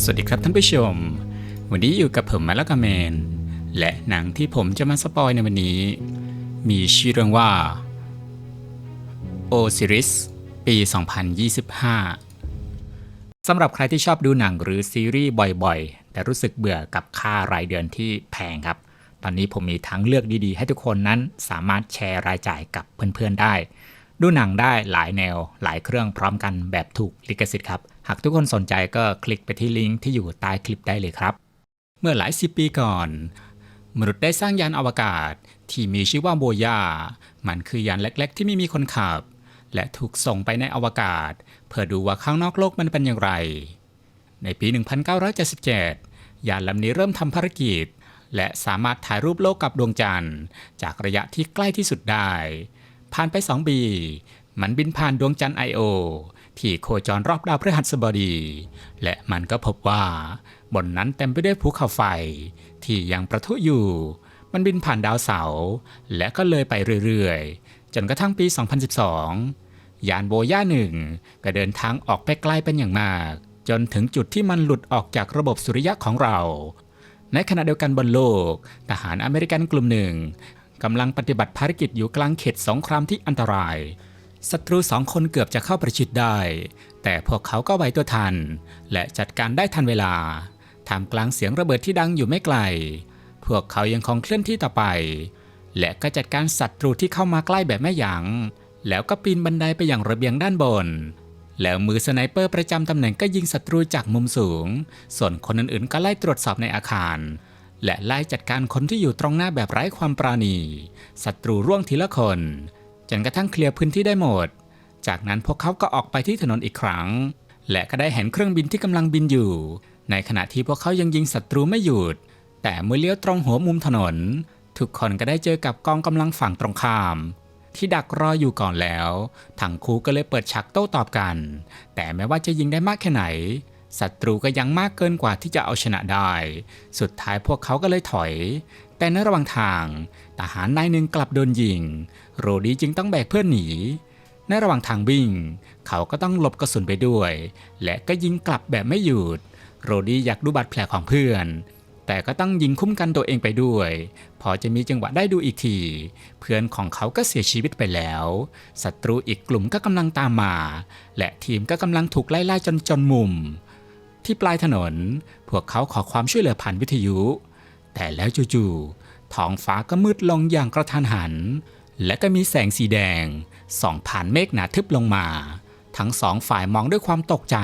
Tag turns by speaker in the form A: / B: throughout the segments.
A: สวัสดีครับท่านผู้ชม วันนี้อยู่กับผมมาล้วกาเมน และหนังที่ผมจะมาสปอยในวันนี้ มีชื่อเรื่องว่า Osiris ปี 2025 สำหรับใครที่ชอบดูหนังหรือซีรีส์บ่อยๆ แต่รู้สึกเบื่อกับค่ารายเดือนที่แพงครับ ตอนนี้ผมมีทั้งเลือกดีๆ ให้ทุกคนนั้นสามารถแชร์รายจ่ายกับเพื่อนๆได้ ดูหนังได้หลายแนวหลายเครื่องพร้อมกันแบบถูกลิขสิทธิ์ครับ หากทุกคนสนใจก็คลิกไปที่ลิงก์ที่อยู่ใต้คลิปได้เลยครับ เมื่อหลายสิบปีก่อน มนุษย์ได้สร้างยานอวกาศที่มีชื่อว่าโบยา มันคือยานเล็ก ๆ ที่ไม่มีคนขับ และถูกส่งไปในอวกาศ เพื่อดูว่าข้างนอกโลกมันเป็นอย่างไร ในปี 1977 ยานลำนี้เริ่มทำภารกิจ และสามารถถ่ายรูปโลกกับดวงจันทร์ จากระยะที่ใกล้ที่สุดได้ ผ่านไป 2 ปี มันบินผ่านดวงจันทร์ไอโอ ที่โคจรรอบดาวพฤหัสบดี และมันก็พบว่า บนนั้นเต็มไปด้วยภูเขาไฟ ที่ยังประทุอยู่ มันบินผ่านดาวเสาร์และก็เลยไปเรื่อยๆ จนกระทั่งปี 2012 ยานโบย่าหนึ่งก็เดินทางออกไปไกลเป็นอย่างมาก จนถึงจุดที่มันหลุดออกจากระบบสุริยะของเรา ในขณะเดียวกันบนโลก ทหารอเมริกันกลุ่มหนึ่งกำลังปฏิบัติภารกิจอยู่กลางเขตสงครามที่อันตราย ศัตรูสองคนเกือบจะเข้าประชิดได้ แต่พวกเขาก็ไหวตัวทัน และจัดการได้ทันเวลาท่ามกลางเสียงระเบิดที่ดังอยู่ไม่ไกล พวกเขายังคงเคลื่อนที่ต่อไป และก็จัดการศัตรูที่เข้ามาใกล้แบบไม่ยัง้ง แล้วก็ปีนบันไดไปอย่างระเบียงด้านบน แล้วมือสไนเปอร์ประจำตำแหน่งก็ยิงศัตรูจากมุมสูง ส่วนคนอื่นๆ ก็ไล่ตรวจสอบในอาคาร และไล่จัดการคนที่อยู่ตรงหน้าแบบไร้ความปราณี ศัตรูร่วงทีละคน จนกระทั่งเคลียร์พื้นที่ได้หมด จากนั้นพวกเขาก็ออกไปที่ถนนอีกครั้ง และก็ได้เห็นเครื่องบินที่กำลังบินอยู่ ในขณะที่พวกเขายังยิงศัตรูไม่หยุด แต่เมื่อเลี้ยวตรงหัวมุมถนน ทุกคนก็ได้เจอกับกองกำลังฝั่งตรงข้าม ที่ดักรออยู่ก่อนแล้วทั้งคู่ก็เลยเปิดฉากโต้ตอบกัน แต่แม้ว่าจะยิงได้มากแค่ไหนศัตรูก็ยังมากเกินกว่าที่จะเอาชนะได้ สุดท้ายพวกเขาก็เลยถอย แต่ในระหว่างทาง ทหารนายหนึ่งกลับโดนยิง โรดี้จึงต้องแบกเพื่อนหนี ในระหว่างทางวิ่ง เขาก็ต้องหลบกระสุนไปด้วย และก็ยิงกลับแบบไม่หยุด โรดี้อยากดูบาดแผลของเพื่อน แต่ก็ต้องยิงคุ้มกันตัวเองไปด้วย พอจะมีจังหวะได้ดูอีกที เพื่อนของเขาก็เสียชีวิตไปแล้ว ศัตรูอีกกลุ่มก็กำลังตามมา และทีมก็กำลังถูกไล่ล่าจนจนมุม ที่ปลายถนน พวกเขาขอความช่วยเหลือผ่านวิทยุ แต่แล้วจู่ๆท้องฟ้าก็มืดลงอย่างกระทันหัน และก็มีแสงสีแดงส่องผ่านเมฆหนาทึบลงมา ทั้งสองฝ่ายมองด้วยความตกใจ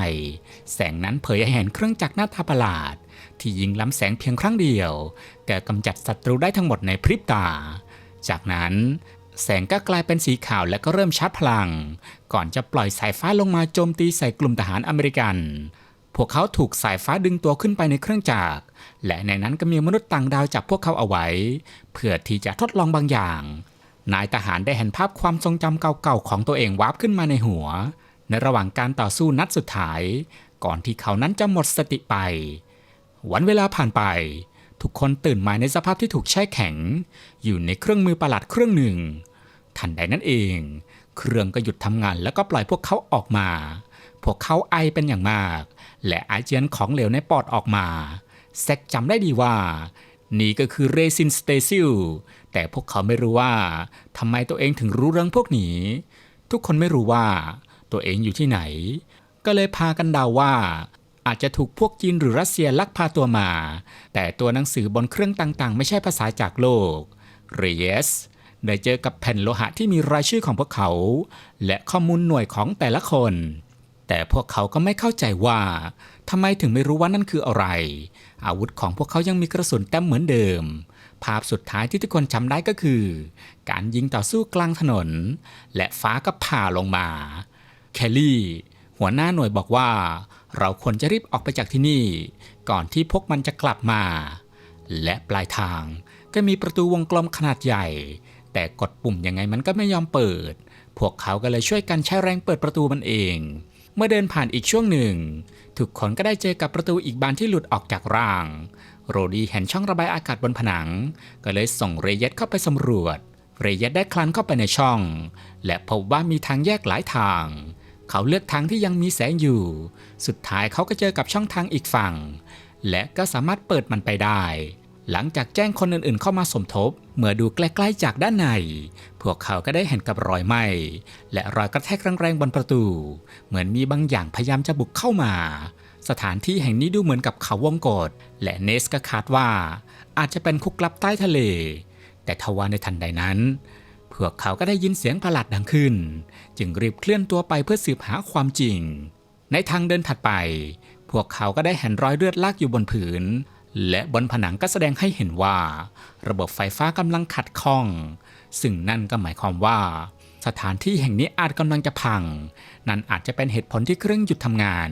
A: แสงนั้นเผยให้เห็นเครื่องจักรหน้าตาประหลาด ที่ยิงล้ำแสงเพียงครั้งเดียวแกกำจัดศัตรูได้ทั้งหมดในพริบตา จากนั้นแสงก็กลายเป็นสีขาวและก็เริ่มชาร์จพลัง ก่อนจะปล่อยสายฟ้าลงมาโจมตีใส่กลุ่มทหารอเมริกัน พวกเขาถูกสายฟ้าดึงตัวขึ้นไปในเครื่องจักร และในนั้นก็มีมนุษย์ต่างดาวจับพวกเขาเอาไว้ เพื่อที่จะทดลองบางอย่าง นายทหารได้เห็นภาพความทรงจำเก่าๆของตัวเองวาบขึ้นมาในหัว ในระหว่างการต่อสู้นัดสุดท้าย ก่อนที่เขานั้นจะหมดสติไป วันเวลาผ่านไป ทุกคนตื่นมาในสภาพที่ถูกแช่แข็ง อยู่ในเครื่องมือประหลาดเครื่องหนึ่ง ทันใดนั้นเอง เครื่องก็หยุดทำงานแล้วก็ปล่อยพวกเขาออกมา พวกเขาไอเป็นอย่างมาก และอาเจียนของเหลวในปอดออกมาแซกจำได้ดีว่า นี่ก็คือเรซินสเตซิล แต่พวกเขาไม่รู้ว่าทำไมตัวเองถึงรู้เรื่องพวกนี้ ทุกคนไม่รู้ว่าตัวเองอยู่ที่ไหน ก็เลยพากันเดาว่า อาจจะถูกพวกจีนหรือรัสเซียลักพาตัวมา แต่ตัวหนังสือบนเครื่องต่างๆ ไม่ใช่ภาษาจากโลกเรเยสได้เจอกับแผ่นโลหะที่มีรายชื่อของพวกเขา และข้อมูลหน่วยของแต่ละคน แต่พวกเขาก็ไม่เข้าใจว่าทำไมถึงไม่รู้ว่านั่นคืออะไร อาวุธของพวกเขายังมีกระสุนเต็มเหมือนเดิม ภาพสุดท้ายที่ทุกคนจำได้ก็คือ การยิงต่อสู้กลางถนน และฟ้าก็ผ่าลงมา แคลลี่ หัวหน้าหน่วยบอกว่า เราควรจะรีบออกไปจากที่นี่ ก่อนที่พวกมันจะกลับมา และปลายทางก็มีประตูวงกลมขนาดใหญ่ แต่กดปุ่มยังไงมันก็ไม่ยอมเปิด พวกเขาก็เลยช่วยกันใช้แรงเปิดประตูมันเอง เมื่อเดินผ่านอีกช่วงหนึ่ง ทุกคนก็ได้เจอกับประตูอีกบานที่หลุดออกจากร่าง โรดี้เห็นช่องระบายอากาศบนผนัง ก็เลยส่งเรเยตเข้าไปสำรวจ เรเยตได้คลานเข้าไปในช่อง และพบว่ามีทางแยกหลายทาง เขาเลือกทางที่ยังมีแสงอยู่ สุดท้ายเขาก็เจอกับช่องทางอีกฝั่ง และก็สามารถเปิดมันไปได้ หลังจากแจ้งคนอื่นๆเข้ามาสมทบ เมื่อดูใกล้ๆจากด้านใน พวกเขาก็ได้เห็นกับรอยไหม้และรอยกระแทกแรงๆบนประตู เหมือนมีบางอย่างพยายามจะบุกเข้ามา สถานที่แห่งนี้ดูเหมือนกับเขาวงกฏและเนสก็คาดว่า อาจจะเป็นคุกลับใต้ทะเล แต่ทว่าในทันใดนั้น พวกเขาก็ได้ยินเสียงประหลาดดังขึ้น จึงรีบเคลื่อนตัวไปเพื่อสืบหาความจริง ในทางเดินถัดไป พวกเขาก็ได้เห็นรอยเลือดลากอยู่บนผืน และบนผนังก็แสดงให้เห็นว่า ระบบไฟฟ้ากำลังขัดข้อง ซึ่งนั่นก็หมายความว่า สถานที่แห่งนี้อาจกำลังจะพัง นั่นอาจจะเป็นเหตุผลที่เครื่องหยุดทำงาน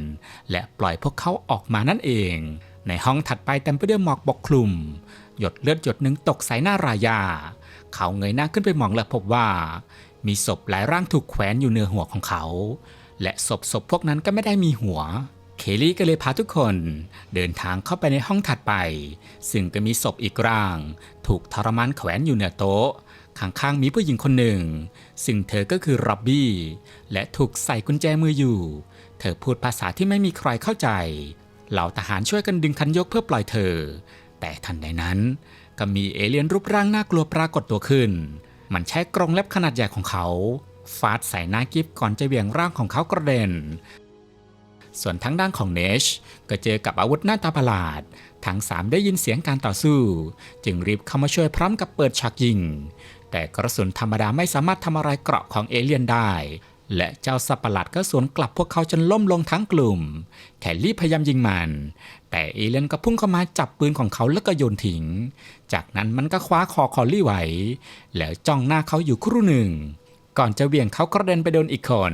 A: และปล่อยพวกเขาออกมานั่นเอง ในห้องถัดไปเต็มไปด้วยหมอกปกคลุม หยดเลือดหยดหนึ่งตกใส่หน้ารายา เขาเงยหน้าขึ้นไปมองและพบว่า มีศพหลายร่างถูกแขวนอยู่เหนือหัวของเขา และศพศพพวกนั้นก็ไม่ได้มีหัว เคลลี่ก็เลยพาทุกคนเดินทางเข้าไปในห้องถัดไป ซึ่งก็มีศพอีกร่าง ถูกทรมานแขวนอยู่เหนือโต๊ะ ข้างๆมีผู้หญิงคนหนึ่ง ซึ่งเธอก็คือร็อบบี้ และถูกใส่กุญแจมืออยู่ เธอพูดภาษาที่ไม่มีใครเข้าใจ เหล่าทหารช่วยกันดึงคันยกเพื่อปล่อยเธอ แต่ทันใดนั้น ก็มีเอเลี่ยนรูปร่างน่ากลัวปรากฏตัวขึ้น มันใช้กรงเล็บขนาดใหญ่ของเขา ฟาดใส่หน้ากิฟก่อนจะเหวี่ยงร่างของเขากระเด็น ส่วนทางด้านของเนชก็เจอกับอาวุธหน้าตาประหลาด ทั้งสามได้ยินเสียงการต่อสู้ จึงรีบเข้ามาช่วยพร้อมกับเปิดฉากยิง แต่กระสุนธรรมดาไม่สามารถทำอะไรเกราะของเอเลี่ยนได้ และเจ้าสัตว์ประหลาดก็สวนกลับพวกเขาจนล้มลงทั้งกลุ่ม แคลลี่พยายามยิงมัน แต่เอเลี่ยนก็พุ่งเข้ามาจับปืนของเขาแล้วก็โยนทิ้ง จากนั้นมันก็คว้าคอคอลลี่ไว้ แล้วจ้องหน้าเขาอยู่ครู่หนึ่ง ก่อนจะเหวี่ยงเขากระเด็นไปโดนอีกคน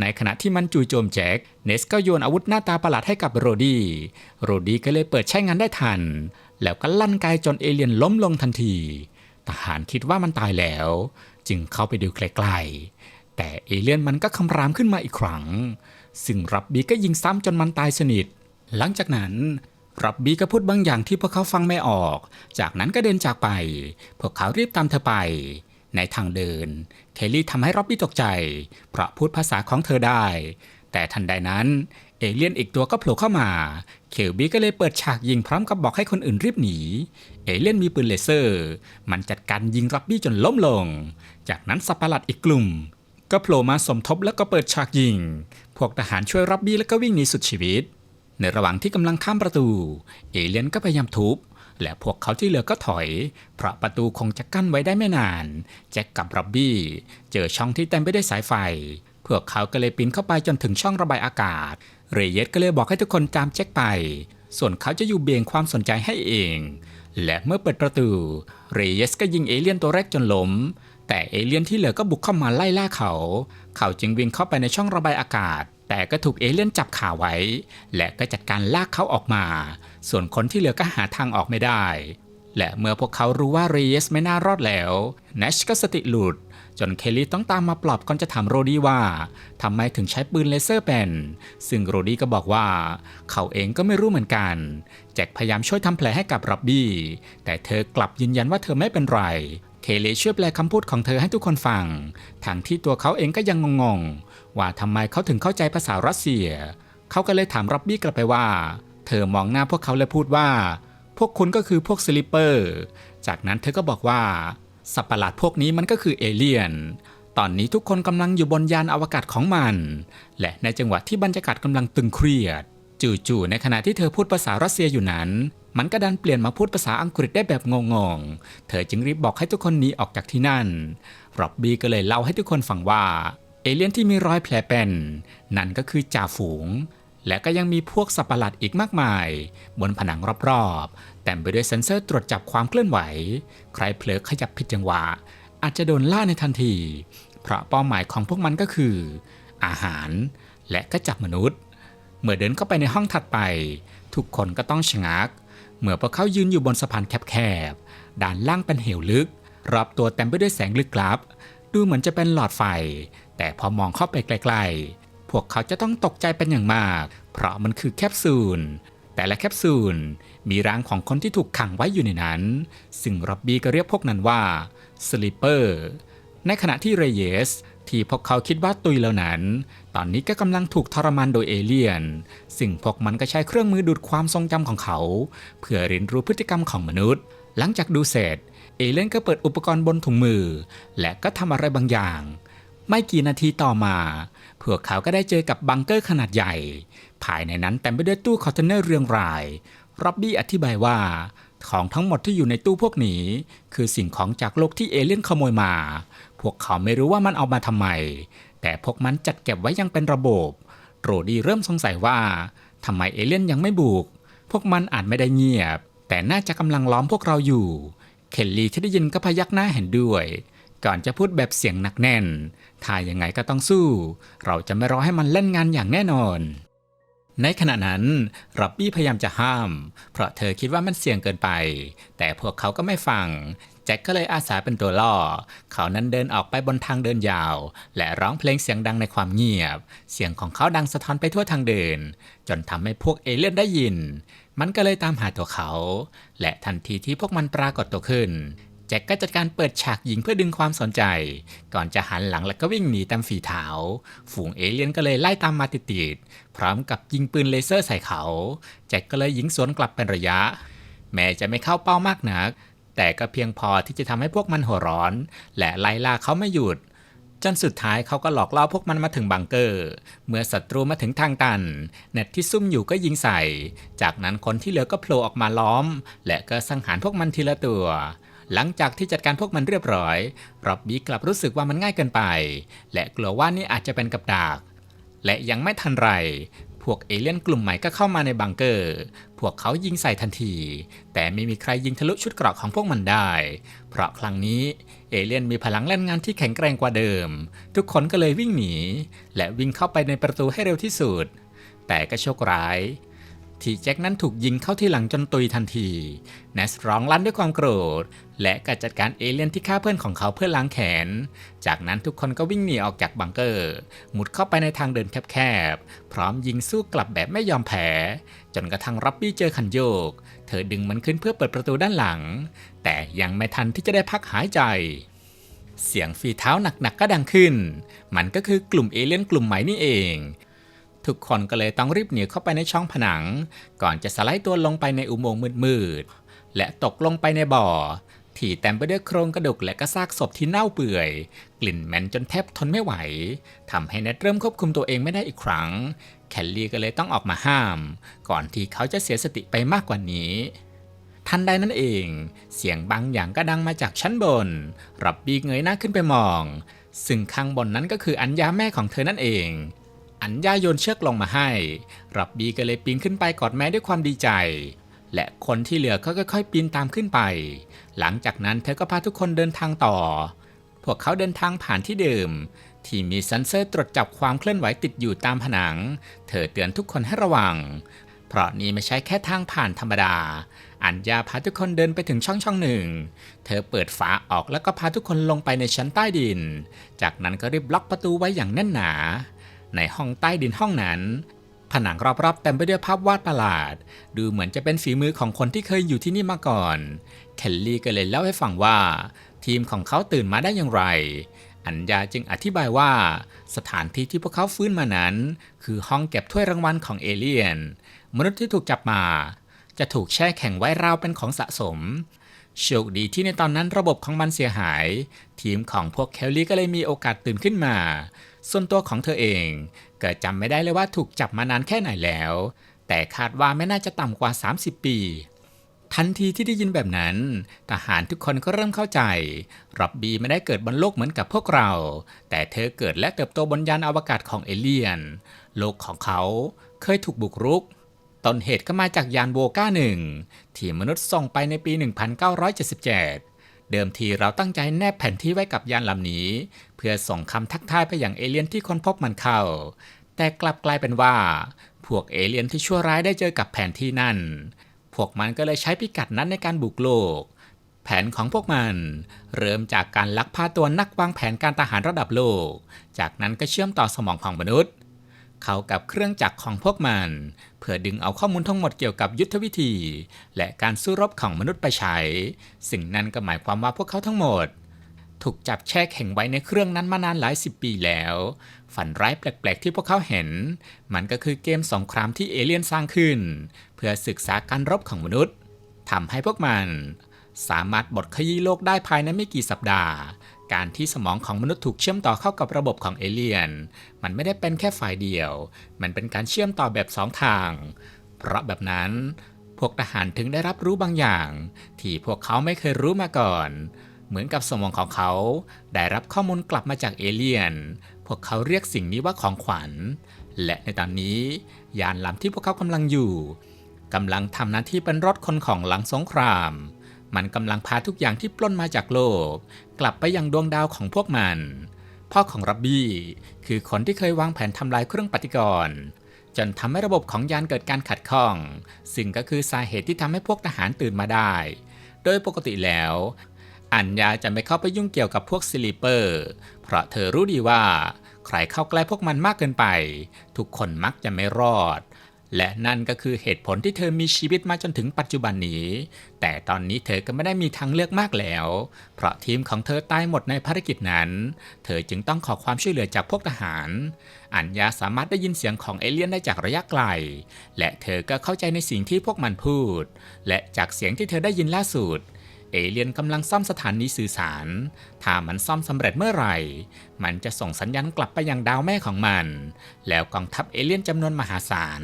A: ในขณะที่มันจู่โจมแจ็ค เนสก็โยนอาวุธหน้าตาประหลาดให้กับโรดี้ โรดี้ก็เลยเปิดใช้งานได้ทัน แล้วก็ลั่นไกจนเอเลียนล้มลงทันที ทหารคิดว่ามันตายแล้ว จึงเข้าไปดูใกล้ๆ แต่เอเลียนมันก็คำรามขึ้นมาอีกครั้ง ซึ่งรับบีก็ยิงซ้ำจนมันตายสนิท หลังจากนั้นรับบีก็พูดบางอย่างที่พวกเขาฟังไม่ออก จากนั้นก็เดินจากไป พวกเขารีบตามเธอไป ในทางเดิน เคลลี่ทำให้ร็อบบี้ตกใจ เพราะพูดภาษาของเธอได้ แต่ทันใดนั้น เอเลี่ยนอีกตัวก็โผล่เข้ามา เคลบี้ก็เลยเปิดฉากยิงพร้อมกับบอกให้คนอื่นรีบหนี เอเลี่ยนมีปืนเลเซอร์ มันจัดการยิงร็อบบี้จนล้มลง จากนั้นสัตว์ปหลาดอีกกลุ่ม ก็โผล่มาสมทบแล้วก็เปิดฉากยิง พวกทหารช่วยร็อบบี้แล้วก็วิ่งหนีสุดชีวิต ในระหว่างที่กำลังข้ามประตู เอเลียนก็พยายามทุบ และพวกเขาที่เหลือก็ถอย เพราะประตูคงจะกั้นไว้ได้ไม่นาน แจ็คกับร็อบบี้ เจอช่องที่เต็มไปด้วยสายไฟ พวกเขาก็เลยปีนเข้าไปจนถึงช่องระบายอากาศ เรเยสก็เลยบอกให้ทุกคนตามแจ็คไป ส่วนเขาจะอยู่เบี่ยงความสนใจให้เอง และเมื่อเปิดประตู เรเยสก็ยิงเอเลี่ยนตัวแรกจนล้ม แต่เอเลี่ยนที่เหลือก็บุกเข้ามาไล่ล่าเขา เขาจึงวิ่งเข้าไปในช่องระบายอากาศ แต่ก็ถูกเอเลี่ยนจับขาไว้ และก็จัดการลากเขาออกมา ส่วนคนที่เหลือก็หาทางออกไม่ได้ และเมื่อพวกเขารู้ว่าเรยสไม่น่ารอดแล้วเนชก็สติหลุด จนเคลลี่ต้องตามมาปลอบก่อนจะถามโรดี้ว่าทำไมถึงใช้ปืนเลเซอร์เป็นซึ่งโรดี้ก็บอกว่า เขาเองก็ไม่รู้เหมือนกัน แจ็คพยายามช่วยทำแผลให้กับร็อบบี้ แต่เธอกลับยืนยันว่าเธอไม่เป็นไรเคลลี่ช่วยแปลคำพูดของเธอให้ทุกคนฟัง ทั้งที่ตัวเขาเองก็ยังงงๆ ว่าทำไมเขาถึงเข้าใจภาษารัสเซีย เขาก็เลยถามร็อบบี้กลับไปว่า เธอมองหน้าพวกเขาและพูดว่า พวกคุณก็คือพวกสลิปเปอร์ จากนั้นเธอก็บอกว่าสัตว์ประหลาดพวกนี้มันก็คือเอเลี่ยน ตอนนี้ทุกคนกำลังอยู่บนยานอวกาศของมัน และในจังหวะที่บรรยากาศกำลังตึงเครียด จู่ๆในขณะที่เธอพูดภาษารัสเซียอยู่นั้น มันก็ดันเปลี่ยนมาพูดภาษาอังกฤษได้แบบงงๆ เธอจึงรีบบอกให้ทุกคนหนีออกจากที่นั่น ร็อบบี้ก็เลยเล่าให้ทุกคนฟังว่า เอเลี่ยนที่มีรอยแผลเป็นนั่นก็คือจ่าฝูง และก็ยังมีพวกสัปะหลาดอีกมากมาย บนผนังรอบๆ แต่มไปด้วยเซ็นเซอร์ตรวจจับความเคลื่อนไหว ใครเผลอขยับผิดจังหวะ อาจจะโดนล่าในทันที เพราะเป้าหมายของพวกมันก็คือ อาหาร และก็จับมนุษย์ เมื่อเดินเข้าไปในห้องถัดไป ทุกคนก็ต้องชะงัก เมื่อพวกเขายืนอยู่บนสะพานแคบๆด้านล่างเป็นเหวลึก รอบตัวเต็มไปด้วยแสงลึกลับ ดูเหมือนจะเป็นหลอดไฟ แต่พอมองเข้าไปใกลๆ พวกเขาจะต้องตกใจเป็นอย่างมาก เพราะมันคือแคปซูล แต่ละแคปซูลมีร่างของคนที่ถูกขังไว้อยู่ในนั้น ซึ่งร็อบบี้ก็เรียกพวกนั้นว่าสลิปเปอร์ ในขณะที่เรเยสที่พวกเขาคิดว่าตุยแล้วนั้น ตอนนี้ก็กำลังถูกทรมานโดยเอเลี่ยน ซึ่งพวกมันก็ใช้เครื่องมือดูดความทรงจำของเขา เพื่อเรียนรู้พฤติกรรมของมนุษย์ หลังจากดูเสร็จ เอเลี่ยนก็เปิดอุปกรณ์บนถุงมือ และก็ทำอะไรบางอย่าง ไม่กี่นาทีต่อมาพวกเขาก็ได้เจอกับบังเกอร์ขนาดใหญ่ ภายในนั้นเต็มไปด้วยตู้คอนเทนเนอร์เรียงรายร็อบบี้อธิบายว่า ของทั้งหมดที่อยู่ในตู้พวกนี้ คือสิ่งของจากโลกที่เอเลี่ยนขโมยมา พวกเขาไม่รู้ว่ามันเอามาทำไม แต่พวกมันจัดเก็บไว้อยังเป็นระบบโรดี้เริ่มสงสัยว่าทำไมเอเลี่ยนยังไม่บุก พวกมันอาจไม่ได้เงียบ แต่น่าจะกำลังล้อมพวกเราอยู่ เคลลี่ที่ได้ยินก็พยักหน้าเห็นด้วย ก่อนจะพูดแบบเสียงหนักแน่นถ้ายังไงก็ต้องสู้ เราจะไม่รอให้มันเล่นงานอย่างแน่นอน ในขณะนั้นรับบี้พยายามจะห้าม เพราะเธอคิดว่ามันเสี่ยงเกินไป แต่พวกเขาก็ไม่ฟัง แจ็คก็เลยอาสาเป็นตัวล่อ เขานั้นเดินออกไปบนทางเดินยาว และร้องเพลงเสียงดังในความเงียบ เสียงของเขาดังสะท้อนไปทั่วทางเดิน จนทำให้พวกเอเลี่ยนได้ยิน มันก็เลยตามหาตัวเขา และทันทีที่พวกมันปรากฏตัวขึ้น แจ็คก็จัดการเปิดฉากยิงเพื่อดึงความสนใจ ก่อนจะหันหลังแล้วก็วิ่งหนีตามฝีเท้าฝูงเอเลี่ยนก็เลยไล่ตามมาติดๆพร้อมกับยิงปืนเลเซอร์ใส่เขา แจ็คก็เลยยิงสวนกลับเป็นระยะ แม้จะไม่เข้าเป้ามากนัก แต่ก็เพียงพอที่จะทำให้พวกมันหัวร้อน และไล่ล่าเขาไม่หยุดจนสุดท้ายเขาก็หลอกล่อพวกมันมาถึงบังเกอร์ เมื่อศัตรูมาถึงทางตัน เน็ตที่ซุ่มอยู่ก็ยิงใส่ จากนั้นคนที่เหลือก็โผล่ออกมาล้อม และก็สังหารพวกมันทีละตัว หลังจากที่จัดการพวกมันเรียบร้อยร็อบบี้กลับรู้สึกว่ามันง่ายเกินไป และกลัวว่านี่อาจจะเป็นกับดัก และยังไม่ทันไร พวกเอเลี่ยนกลุ่มใหม่ก็เข้ามาในบังเกอร์ พวกเขายิงใส่ทันที แต่ไม่มีใครยิงทะลุชุดเกราะของพวกมันได้ เพราะครั้งนี้เอเลี่ยนมีพลังเล่นงานที่แข็งแกร่งกว่าเดิม ทุกคนก็เลยวิ่งหนี และวิ่งเข้าไปในประตูให้เร็วที่สุด แต่ก็โชคร้าย ที่แจ็คนั้นถูกยิงเข้าที่หลังจนตุยทันทีเนสร้องลั่นด้วยความโกรธ และก็จัดการเอเลี่ยนที่ฆ่าเพื่อนของเขาเพื่อล้างแขน จากนั้นทุกคนก็วิ่งหนีออกจากบังเกอร์ หมุดเข้าไปในทางเดินแคบๆ พร้อมยิงสู้กลับแบบไม่ยอมแพ้ จนกระทั่งรับบี้เจอคันโยก เธอดึงมันขึ้นเพื่อเปิดประตูด้านหลัง แต่ยังไม่ทันที่จะได้พักหายใจเสียงฝีเท้าหนักๆก็ดังขึ้น มันก็คือกลุ่มเอเลี่ยนกลุ่มใหม่นี่เอง ทุกคนก็เลยต้องรีบหนีเข้าไปในช่องผนัง ก่อนจะสไลด์ตัวลงไปในอุโมงค์มืดๆและตกลงไปในบ่อ ที่เต็มไปด้วยโครงกระดูกและก็ซากศพที่เน่าเปื่อย กลิ่นเหม็นจนแทบทนไม่ไหวทำให้เนตเริ่มควบคุมตัวเองไม่ได้อีกครั้ง แคลลี่ก็เลยต้องออกมาห้าม ก่อนที่เขาจะเสียสติไปมากกว่านี้ทันใดนั้นเอง เสียงบางอย่างก็ดังมาจากชั้นบน รับบีเงยหน้าขึ้นไปมอง ซึ่งข้างบนนั้นก็คืออัญญาแม่ของเธอนั่นเอง อัญญาโยนเชือกลงมาให้ รับบีก็เลยปีนขึ้นไปกอดแม่ด้วยความดีใจ และคนที่เหลือก็ค่อยๆ ปีนตามขึ้นไป หลังจากนั้นเธอก็พาทุกคนเดินทางต่อ พวกเขาเดินทางผ่านที่เดิม ที่มีเซ็นเซอร์ตรวจจับความเคลื่อนไหวติดอยู่ตามผนัง เธอเตือนทุกคนให้ระวัง เพราะนี่ไม่ใช่แค่ทางผ่านธรรมดา อัญญาพาทุกคนเดินไปถึงช่องช่องหนึ่ง เธอเปิดฝาออกแล้วก็พาทุกคนลงไปในชั้นใต้ดิน จากนั้นก็รีบล็อกประตูไว้อย่างแน่นหนา ในห้องใต้ดินห้องนั้น ผนังรอบๆเต็มไปด้วยภาพวาดประหลาด ดูเหมือนจะเป็นฝีมือของคนที่เคยอยู่ที่นี่มาก่อน เคลลี่ก็เลยเล่าให้ฟังว่า ทีมของเขาตื่นมาได้อย่างไร อัญญาจึงอธิบายว่า สถานที่ที่พวกเขาฟื้นมานั้น คือห้องเก็บถ้วยรางวัลของเอเลี่ยน มนุษย์ที่ถูกจับมา จะถูกแช่แข็งไว้ราวเป็นของสะสมโชคดีที่ในตอนนั้นระบบของมันเสียหาย ทีมของพวกเคลลี่ก็เลยมีโอกาสตื่นขึ้นมา ส่วนตัวของเธอเองเก็จำไม่ได้เลยว่าถูกจับมานานแค่ไหนแล้ว แต่คาดว่าไม่น่าจะต่ำกว่า 30 ปี ทันทีที่ได้ยินแบบนั้น ทหารทุกคนก็เริ่มเข้าใจรับบีไม่ได้เกิดบนโลกเหมือนกับพวกเรา แต่เธอเกิดและเติบโตบนยานอวกาศของเอเลี่ยน โลกของเขาเคยถูกบุกรุกต้นเหตุก็มาจากยานโวก้าหนึ่งที่มนุษย์ส่งไปในปี 1977 เดิมทีเราตั้งใจแนบแผนที่ไว้กับยานลำนี้ เพื่อส่งคำทักทายไปยังเอเลี่ยนที่ค้นพบมันเข้า แต่กลับกลายเป็นว่า พวกเอเลี่ยนที่ชั่วร้ายได้เจอกับแผนที่นั่น พวกมันก็เลยใช้พิกัดนั้นในการบุกโลก แผนของพวกมัน เริ่มจากการลักพาตัวนักวางแผนการทหารระดับโลก จากนั้นก็เชื่อมต่อสมองของมนุษย์ เข้ากับเครื่องจักรของพวกมัน เพื่อดึงเอาข้อมูลทั้งหมดเกี่ยวกับยุทธวิธี และการสู้รบของมนุษย์ไปใช้ สิ่งนั้นก็หมายความว่าพวกเขาทั้งหมด ถูกจับแช่แข็งไว้ในเครื่องนั้นมานานหลายสิบปีแล้ว ฝันร้ายแปลกๆที่พวกเขาเห็น มันก็คือเกมสงครามที่เอเลี่ยนสร้างขึ้น เพื่อศึกษาการรบของมนุษย์ทำให้พวกมันสามารถบดขยี้โลกได้ภายในไม่กี่สัปดาห์ การที่สมองของมนุษย์ถูกเชื่อมต่อเข้ากับระบบของเอเลี่ยน มันไม่ได้เป็นแค่ฝ่ายเดียว มันเป็นการเชื่อมต่อแบบสองทาง เพราะแบบนั้น พวกทหารถึงได้รับรู้บางอย่าง ที่พวกเขาไม่เคยรู้มาก่อน เหมือนกับสมองของเขา ได้รับข้อมูลกลับมาจากเอเลี่ยน พวกเขาเรียกสิ่งนี้ว่าของขวัญ และในตอนนี้ ยานลำที่พวกเขากำลังอยู่กำลังทำหน้าที่เป็นรถคนของหลังสงคราม มันกำลังพาทุกอย่างที่ปล้นมาจากโลก กลับไปยังดวงดาวของพวกมัน พ่อของรับบี้คือคนที่เคยวางแผนทำลายเครื่องปฏิกรณ์จนทำให้ระบบของยานเกิดการขัดข้อง ซึ่งก็คือสาเหตุที่ทำให้พวกทหารตื่นมาได้ โดยปกติแล้ว อัญญาจะไม่เข้าไปยุ่งเกี่ยวกับพวกสลีเปอร์ เพราะเธอรู้ดีว่า ใครเข้าใกล้พวกมันมากเกินไป ทุกคนมักจะไม่รอด และนั่นก็คือเหตุผลที่เธอมีชีวิตมาจนถึงปัจจุบันนี้ แต่ตอนนี้เธอก็ไม่ได้มีทางเลือกมากแล้ว เพราะทีมของเธอตายหมดในภารกิจนั้น เธอจึงต้องขอความช่วยเหลือจากพวกทหาร อัญญาสามารถได้ยินเสียงของเอเลี่ยนได้จากระยะไกล และเธอก็เข้าใจในสิ่งที่พวกมันพูด และจากเสียงที่เธอได้ยินล่าสุดเเอเลียนกำลังซ่อมสถานีสื่อสาร ถ้ามันซ่อมสำเร็จเมื่อไหร่ มันจะส่งสัญญาณกลับไปยังดาวแม่ของมัน แล้วกองทัพเอเลี่ยนจำนวนมหาศาล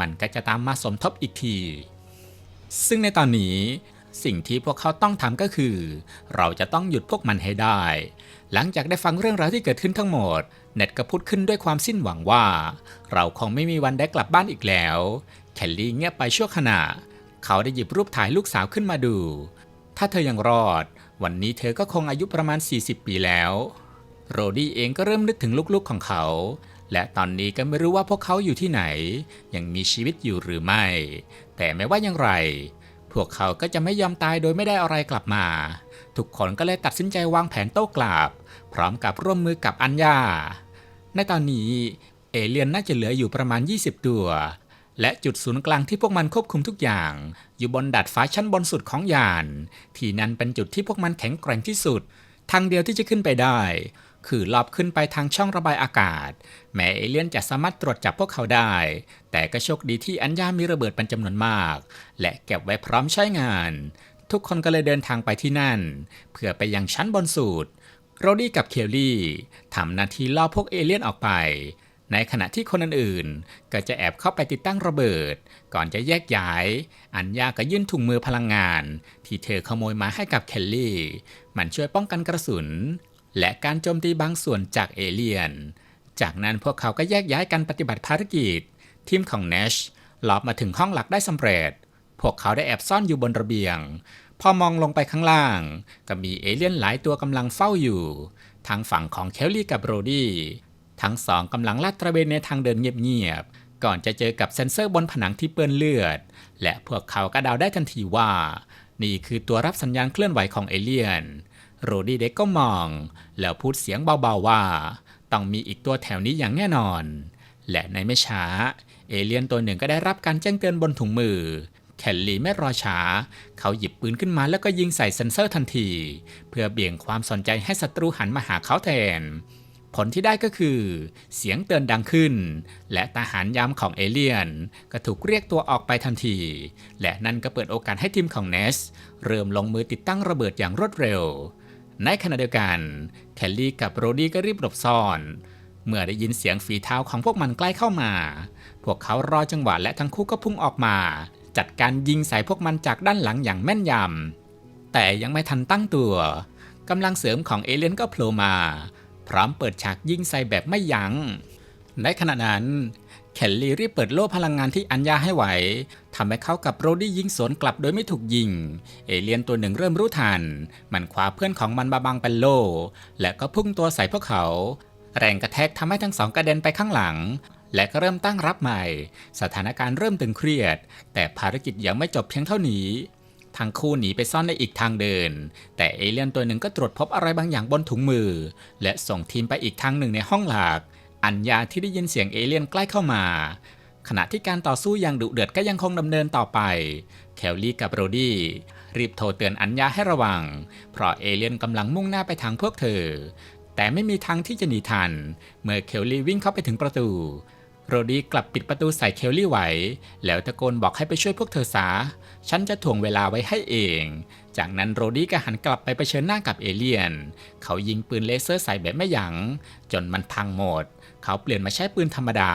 A: มันก็จะตามมาสมทบอีกที ซึ่งในตอนนี้สิ่งที่พวกเขาต้องทำก็คือ เราจะต้องหยุดพวกมันให้ได้ หลังจากได้ฟังเรื่องราวที่เกิดขึ้นทั้งหมด เน็ตก็พูดขึ้นด้วยความสิ้นหวังว่า เราคงไม่มีวันได้กลับบ้านอีกแล้ว แคลลี่เงียบไปชั่วขณะ เขาได้หยิบรูปถ่ายลูกสาวขึ้นมาดู ถ้าเธอยังรอด วันนี้เธอก็คงอายุประมาณ 40 ปีแล้ว โรดี้เองก็เริ่มนึกถึงลูกๆของเขา และตอนนี้ก็ไม่รู้ว่าพวกเขาอยู่ที่ไหน ยังมีชีวิตอยู่หรือไม่ แต่ไม่ว่าอย่างไร พวกเขาก็จะไม่ยอมตายโดยไม่ได้อะไรกลับมา ทุกคนก็เลยตัดสินใจวางแผนโต้กลับ พร้อมกับร่วมมือกับอัญญาในตอนนี้เอเลียนน่าจะเหลืออยู่ประมาณ 20 ตัว และจุดศูนย์กลางที่พวกมันควบคุมทุกอย่าง อยู่บนดาดฟ้าชั้นบนสุดของยาน ที่นั่นเป็นจุดที่พวกมันแข็งแกร่งที่สุด ทางเดียวที่จะขึ้นไปได้ คือลอบขึ้นไปทางช่องระบายอากาศ แม้เอเลี่ยนจะสามารถตรวจจับพวกเขาได้ แต่ก็โชคดีที่อัญญามีระเบิดเป็นจำนวนมาก และเก็บไว้พร้อมใช้งาน ทุกคนก็เลยเดินทางไปที่นั่น เพื่อไปยังชั้นบนสุดโรดี้กับเคลลี่ทำหน้าที่ล่อพวกเอเลี่ยนออกไป ในขณะที่คนอื่นๆ ก็จะแอบเข้าไปติดตั้งระเบิด ก่อนจะแยกย้าย อัญญาก็ยื่นถุงมือพลังงาน ที่เธอขโมยมาให้กับเคลลี่ มันช่วยป้องกันกระสุน และการโจมตีบางส่วนจากเอเลี่ยน จากนั้นพวกเขาก็แยกย้ายกันปฏิบัติภารกิจ ทีมของเนชลอบมาถึงห้องหลักได้สำเร็จ พวกเขาได้แอบซ่อนอยู่บนระเบียง พอมองลงไปข้างล่าง ก็มีเอเลี่ยนหลายตัวกำลังเฝ้าอยู่ ทางฝั่งของเคลลี่กับโรดี้ ทั้งสองกำลังลาดตระเวนในทางเดินเงียบๆ ก่อนจะเจอกับเซ็นเซอร์บนผนังที่เปื้อนเลือด และพวกเขาก็เดาได้ทันทีว่า นี่คือตัวรับสัญญาณเคลื่อนไหวของเอเลี่ยน โรดี้เด็กก็มอง แล้วพูดเสียงเบาๆว่า ต้องมีอีกตัวแถวนี้อย่างแน่นอน และในไม่ช้า เอเลี่ยนตัวหนึ่งก็ได้รับการแจ้งเตือนบนถุงมือแคลลี่ไม่รอช้า เขาหยิบปืนขึ้นมาแล้วก็ยิงใส่เซนเซอร์ทันที เพื่อเบี่ยงความสนใจให้ศัตรูหันมาหาเขาแทน ผลที่ได้ก็คือ เสียงเตือนดังขึ้น และทหารยามของเอเลียน ก็ถูกเรียกตัวออกไปทันที และนั่นก็เปิดโอกาสให้ทีมของเนส เริ่มลงมือติดตั้งระเบิดอย่างรวดเร็ว ในขณะเดียวกัน แคลลี่กับโรดี้ก็รีบหลบซ่อน เมื่อได้ยินเสียงฝีเท้าของพวกมันใกล้เข้ามา พวกเขารอจังหวะและทั้งคู่ก็พุ่งออกมา จัดการยิงใส่พวกมันจากด้านหลังอย่างแม่นยำแต่ยังไม่ทันตั้งตัวกำลังเสริมของเอเลียนก็โผล่มา พร้อมเปิดฉากยิงใส่แบบไม่ยัง้งในขณะนั้นแคลลี่รีบเปิดโล่พลังงานที่อัญญาให้ไหวทำให้เขากับโรดี้ยิงสวนกลับโดยไม่ถูกยิง เอเลียนตัวหนึ่งเริ่มรู้ทัน มันคว้าเพื่อนของมันมาบังเป็นโล่ และก็พุ่งตัวใส่พวกเขา แรงกระแทกทำให้ทั้งสองกระเด็นไปข้างหลัง และก็เริ่มตั้งรับใหม่ สถานการณ์เริ่มตึงเครียด แต่ภารกิจยังไม่จบเพียงเท่านี้ ทั้งคู่หนีไปซ่อนในอีกทางเดิน แต่เอเลี่ยนตัวหนึ่งก็ตรวจพบอะไรบางอย่างบนถุงมือ และส่งทีมไปอีกทางหนึ่งในห้องหลัก อัญญาที่ได้ยินเสียงเอเลี่ยนใกล้เข้ามา ขณะที่การต่อสู้อย่างดุเดือดก็ยังคงดำเนินต่อไป แคลลี่กับโรดี้รีบโทรเตือนอัญญาให้ระวัง เพราะเอเลียนกำลังมุ่งหน้าไปทางพวกเธอ แต่ไม่มีทางที่จะหนีทัน เมื่อเคลลี่วิ่งเข้าไปถึงประตู โรดี้กลับปิดประตูใส่เคลลี่ไว้ แล้วตะโกนบอกให้ไปช่วยพวกเธอซะฉันจะถ่วงเวลาไว้ให้เอง จากนั้นโรดี้ก็หันกลับไปเผชิญหน้ากับเอเลียน เขายิงปืนเลเซอร์ใส่แบบไม่ยัง้งจนมันพังหมด เขาเปลี่ยนมาใช้ปืนธรรมดา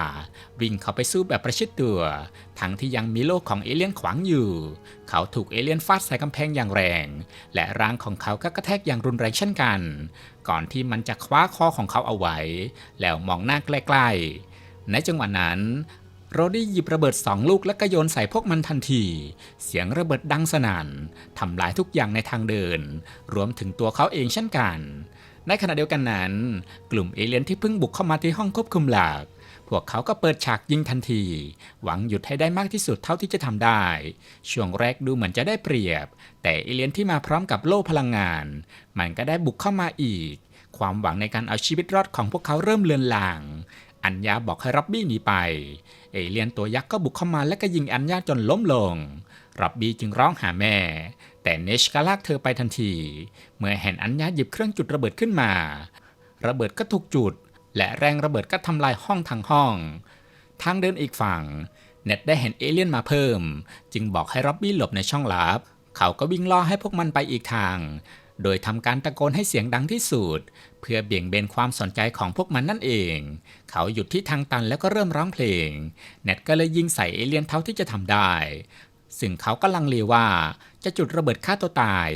A: วิ่งเขาไปสู้แบบประชิดตัว ทั้งที่ยังมีโลกของเอเลี่ยนขวางอยู่ เขาถูกเอเลี่ยนฟาดใส่กำแพงอย่างแรง และร่างของเขาก็กระแทกอย่างรุนแรงเช่นกัน ก่อนที่มันจะคว้าคอของเขาเอาไว้ แล้วมองหน้าใกล้ๆ ในจังหวะนั้น โรดี้หยิบระเบิดสองลูกและก็โยนใส่พวกมันทันที เสียงระเบิดดังสนั่นทำลายทุกอย่างในทางเดิน รวมถึงตัวเขาเองเช่นกัน ในขณะเดียวกันนั้น กลุ่มเอเลี่ยนที่เพิ่งบุกเข้ามาที่ห้องควบคุมหลักพวกเขาก็เปิดฉากยิงทันที หวังหยุดให้ได้มากที่สุดเท่าที่จะทำได้ ช่วงแรกดูเหมือนจะได้เปรียบ แต่เอเลียนที่มาพร้อมกับโล่พลังงาน มันก็ได้บุกเข้ามาอีก ความหวังในการเอาชีวิตรอดของพวกเขาเริ่มเลือนลาง อัญญาบอกให้รับบี้หนีไป เอเลียนตัวยักษ์ก็บุกเข้ามาและก็ยิงอัญญาจนล้มลงรับบี้จึงร้องหาแม่ แต่เนชก็ลากเธอไปทันที เมื่อเห็นอัญญาหยิบเครื่องจุดระเบิดขึ้นมา ระเบิดก็ถูกจุด และแรงระเบิดก็ทำลายห้องทั้งห้อง ทางเดินอีกฝั่ง เน็ตได้เห็นเอเลี่ยนมาเพิ่ม จึงบอกให้ร็อบบี้หลบในช่องลับ เขาก็วิ่งล่อให้พวกมันไปอีกทาง โดยทำการตะโกนให้เสียงดังที่สุด เพื่อเบี่ยงเบนความสนใจของพวกมันนั่นเอง เขาหยุดที่ทางตันแล้วก็เริ่มร้องเพลง เน็ตก็เลยยิงใส่เอเลี่ยนเท่าที่จะทำได้ ซึ่งเขาก็ลังเลว่าจะจุดระเบิดฆ่าตัวตาย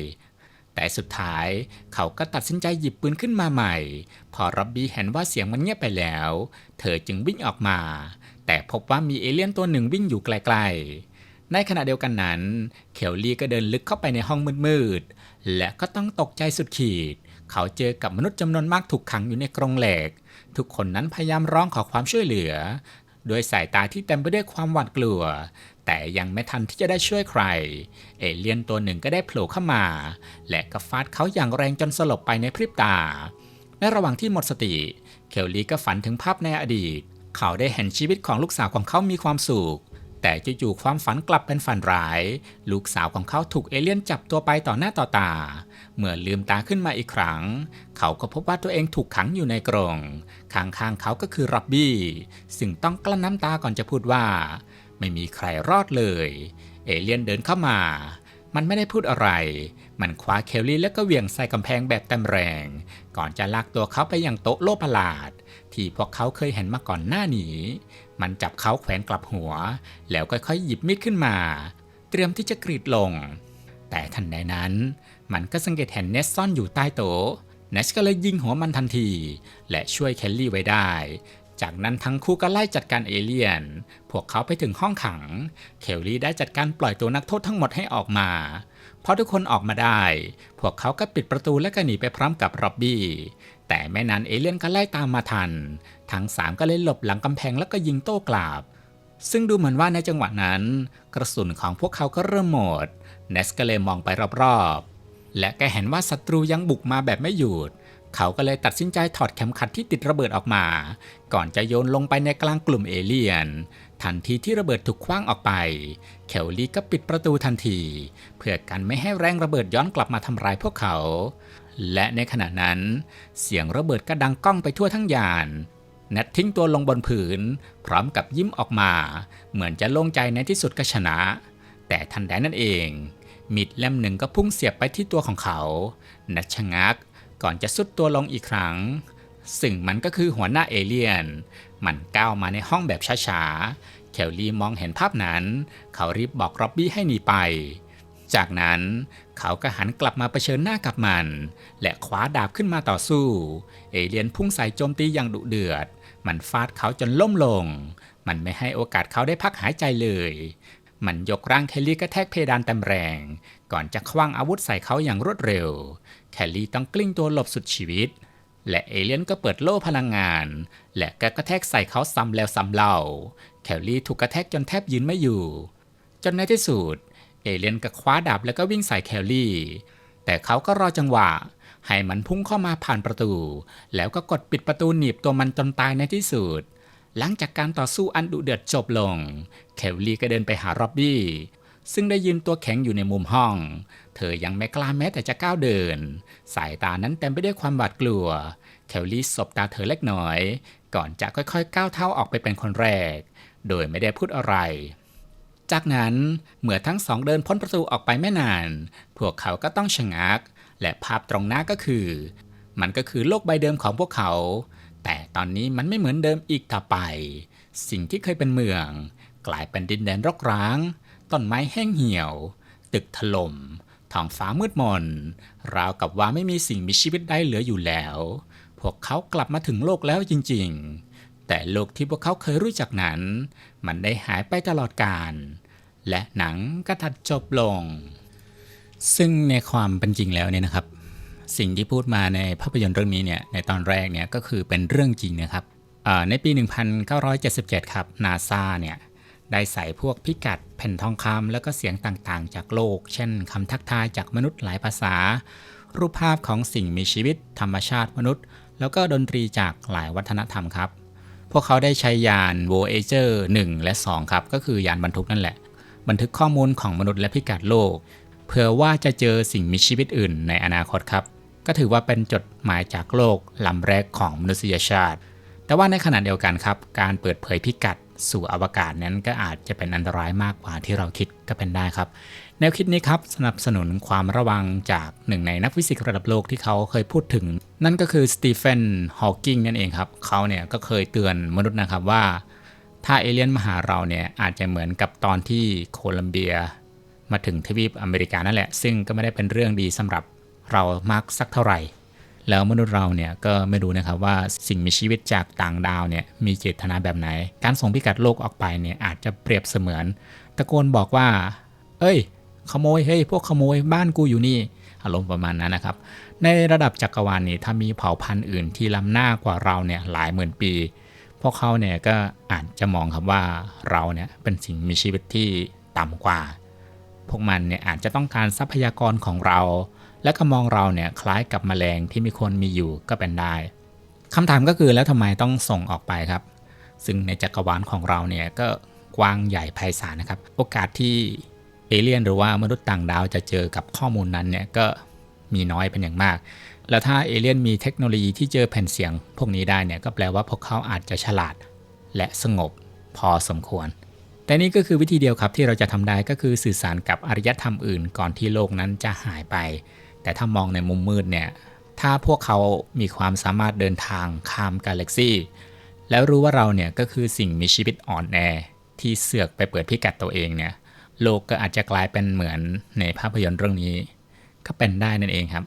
A: แต่สุดท้ายเขาก็ตัดสินใจหยิบปืนขึ้นมาใหม่ พอร็อบบี้เห็นว่าเสียงมันเงียบไปแล้ว เธอจึงวิ่งออกมา แต่พบว่ามีเอเลี่ยนตัวหนึ่งวิ่งอยู่ไกลๆ ในขณะเดียวกันนั้น เคลลี่ก็เดินลึกเข้าไปในห้องมืดๆ และก็ต้องตกใจสุดขีด เขาเจอกับมนุษย์จำนวนมากถูกขังอยู่ในกรงเหล็ก ทุกคนนั้นพยายามร้องขอความช่วยเหลือโดยสายตาที่เต็มไปด้วยความหวาดกลัว แต่ยังไม่ทันที่จะได้ช่วยใคร เอเลี่ยนตัวหนึ่งก็ได้โผล่เข้ามา และก็ฟาดเขาอย่างแรงจนสลบไปในพริบตา ในระหว่างที่หมดสติ เคลลี่ก็ฝันถึงภาพในอดีต เขาได้เห็นชีวิตของลูกสาวของเขามีความสุข แต่จู่ๆความฝันกลับเป็นฝันร้าย ลูกสาวของเขาถูกเอเลี่ยนจับตัวไปต่อหน้าต่อตา เมื่อลืมตาขึ้นมาอีกครั้ง เขาก็พบว่าตัวเองถูกขังอยู่ในกรงข้างๆเขาก็คือรับบี้ ซึ่งต้องกลั้นน้ำตาก่อนจะพูดว่า ไม่มีใครรอดเลย เอเลี่ยนเดินเข้ามา มันไม่ได้พูดอะไร มันคว้าเคลลี่แล้วก็เหวี่ยงใส่กำแพงแบบเต็มแรง ก่อนจะลากตัวเขาไปยังโต๊ะโลประหลาด ที่พวกเขาเคยเห็นมาก่อนหน้านี้ มันจับเขาแขวนกลับหัว แล้วค่อยๆ หยิบมีดขึ้นมา เตรียมที่จะกรีดลง แต่ทันใดนั้น มันก็สังเกตเห็นเนสซ่อนอยู่ใต้โต๊ะเนสก็เลยยิงหัวมันทันที และช่วยเคลลี่ไว้ได้ จากนั้นทั้งคู่ก็ไล่จัดการเอเลี่ยน พวกเขาไปถึงห้องขัง เคลลี่ได้จัดการปล่อยตัวนักโทษทั้งหมดให้ออกมาพอทุกคนออกมาได้ พวกเขาก็ปิดประตูและก็หนีไปพร้อมกับร็อบบี้ แต่ไม่นานเอเลี่ยนก็ไล่ตามมาทัน ทั้งสามก็เลยหลบหลังกำแพงแล้วก็ยิงโต้กลับ ซึ่งดูเหมือนว่าในจังหวะนั้น กระสุนของพวกเขาก็เริ่มหมด เนสก็เลยมองไปรอบๆ และก็เห็นว่าศัตรูยังบุกมาแบบไม่หยุด เขาก็เลยตัดสินใจถอดเข็มขัดที่ติดระเบิดออกมา ก่อนจะโยนลงไปในกลางกลุ่มเอเลี่ยน ทันทีที่ระเบิดถูกคว้างออกไป เคลลี่ก็ปิดประตูทันที เพื่อกันไม่ให้แรงระเบิดย้อนกลับมาทำร้ายพวกเขา และในขณะนั้น เสียงระเบิดก็ดังก้องไปทั่วทั้งยานแนททิ้งตัวลงบนผืน พร้อมกับยิ้มออกมา เหมือนจะโล่งใจในที่สุดก็ชนะ แต่ทันใดนั่นเอง มีดเล่มหนึ่งก็พุ่งเสียบไปที่ตัวของเขาแนทชะงักก่อนจะสุดตัวลงอีกครั้ง ซึ่งมันก็คือหัวหน้าเอเลียน มันก้าวมาในห้องแบบช้าๆ เคลลี่มองเห็นภาพนั้น เขารีบบอกร็อบบี้ให้หนีไป จากนั้น เขาก็หันกลับมาเผชิญหน้ากับมัน และคว้าดาบขึ้นมาต่อสู้ เอเลียนพุ่งใส่โจมตีอย่างดุเดือด มันฟาดเขาจนล้มลง มันไม่ให้โอกาสเขาได้พักหายใจเลย มันยกร่างเคลลี่กระแทกเพดานเต็มแรง ก่อนจะคว้างอาวุธใส่เขาอย่างรวดเร็ว แคลลี่ต้องกลิ้งตัวหลบสุดชีวิต และเอเลียนก็เปิดโล่พลังงาน และก็กระแทกใส่เขาซ้ำแล้วซ้ำเล่า แคลลี่ถูกกระแทกจนแทบยืนไม่อยู่ จนในที่สุด เอเลียนก็คว้าดาบแล้วก็วิ่งใส่แคลลี่ แต่เขาก็รอจังหวะ ให้มันพุ่งเข้ามาผ่านประตู แล้วก็กดปิดประตูหนีบตัวมันจนตายในที่สุด หลังจากการต่อสู้อันดุเดือดจบลงเคลลี่ก็เดินไปหาร็อบบี้ ซึ่งได้ยืนตัวแข็งอยู่ในมุมห้อง เธอยังไม่กล้าแม้แต่จะก้าวเดิน สายตานั้นเต็มไปด้วยความหวาดกลัวเคลลี่สบตาเธอเล็กน้อย ก่อนจะค่อยๆ ก้าวเท้าออกไปเป็นคนแรก โดยไม่ได้พูดอะไร จากนั้นเมื่อทั้งสองเดินพ้นประตูออกไปไม่นาน พวกเขาก็ต้องชะงัก และภาพตรงหน้าก็คือ มันก็คือโลกใบเดิมของพวกเขา แต่ตอนนี้มันไม่เหมือนเดิมอีกต่อไป สิ่งที่เคยเป็นเมือง กลายเป็นดินแดนรกร้าง ต้นไม้แห้งเหี่ยว ตึกถล่มท้องฟ้ามืดมน ราวกับว่าไม่มีสิ่งมีชีวิตใดเหลืออยู่แล้ว พวกเขากลับมาถึงโลกแล้วจริงๆ แต่โลกที่พวกเขาเคยรู้จักนั้น มันได้หายไปตลอดกาลและหนังก็ตัดจบลง ซึ่งในความเป็นจริงแล้วเนี่ยนะครับ สิ่งที่พูดมาในภาพยนตร์เรื่องนี้เนี่ยในตอนแรกเนี่ยก็คือเป็นเรื่องจริงนะครับอ่าในปี 1977 ครับนาซาเนี่ยได้ใส่พวกพิกัดแผ่นทองคำแล้วก็เสียงต่างๆ จากโลก เช่นคำทักทายจากมนุษย์หลายภาษา รูปภาพของสิ่งมีชีวิต ธรรมชาติมนุษย์ แล้วก็ดนตรีจากหลายวัฒนธรรมครับ พวกเขาได้ใช้ยาน Voyager 1 และ 2 ครับ ก็คือยานบรรทุกนั่นแหละ บันทึกข้อมูลของมนุษย์และพิกัดโลก เผื่อว่าจะเจอสิ่งมีชีวิตอื่นในอนาคตครับ ก็ถือว่าเป็นจดหมายจากโลกลำแรกของมนุษยชาติ แต่ว่าในขณะเดียวกันครับ การเปิดเผยพิกัด สู่อวกาศนั้นก็อาจจะเป็นอันตรายมากกว่าที่เราคิดก็เป็นได้ครับ แนวคิดนี้ครับสนับสนุนความระวังจากหนึ่งในนักฟิสิกส์ระดับโลกที่เขาเคยพูดถึง นั่นก็คือสตีเฟนฮอว์กิงนั่นเองครับเขาเนี่ยก็เคยเตือนมนุษย์นะครับว่า ถ้าเอเลี่ยนมาหาเราเนี่ยอาจจะเหมือนกับตอนที่โคลัมเบีย มาถึงทวีปอเมริกานั่นแหละ ซึ่งก็ไม่ได้เป็นเรื่องดีสำหรับเรามากสักเท่าไหร่ แล้วมนุษย์เราเนี่ยก็ไม่รู้นะครับว่าสิ่งมีชีวิตจากต่างดาวเนี่ยมีเจตนาแบบไหน การส่งพิกัดโลกออกไปเนี่ยอาจจะเปรียบเสมือน ตะโกนบอกว่า เอ้ย ขโมยเฮ้ยพวกขโมยบ้านกูอยู่นี่อารมณ์ประมาณนั้นนะครับ ในระดับจักรวาลนี้ถ้ามีเผ่าพันธุ์อื่นที่ล้ำหน้ากว่าเราเนี่ยหลายหมื่นปี พวกเขาเนี่ยก็อาจจะมองครับว่าเราเนี่ยเป็นสิ่งมีชีวิตที่ต่ำกว่า พวกมันเนี่ยอาจจะต้องการทรัพยากรของเรา และก็มองเราเนี่ยคล้ายกับแมลงที่มีคนมีอยู่ก็เป็นได้คำถามก็คือแล้วทำไมต้องส่งออกไปครับ ซึ่งในจักรวาลของเราเนี่ยก็กว้างใหญ่ไพศาลนะครับ โอกาสที่เอเลี่ยนหรือว่ามนุษย์ต่างดาวจะเจอกับข้อมูลนั้นเนี่ยก็มีน้อยเป็นอย่างมาก แล้วถ้าเอเลี่ยนมีเทคโนโลยีที่เจอแผ่นเสียง พวกนี้ได้เนี่ยก็แปลว่าพวกเขาอาจจะฉลาด และสงบพอสมควร แต่นี่ก็คือวิธีเดียวครับที่เราจะทำได้ก็คือสื่อสารกับอารยธรรมอื่น ก่อนที่โลกนั้นจะหายไป แต่ถ้ามองในมุมมืดเนี่ย ถ้าพวกเขามีความสามารถเดินทางข้ามกาแล็กซี่แล้วรู้ว่าเราเนี่ยก็คือสิ่งมีชีวิตอ่อนแอที่เสือกไปเปิดพิกัดตัวเองเนี่ย โลกก็อาจจะกลายเป็นเหมือนในภาพยนตร์เรื่องนี้ ก็เป็นได้นั่นเองครับ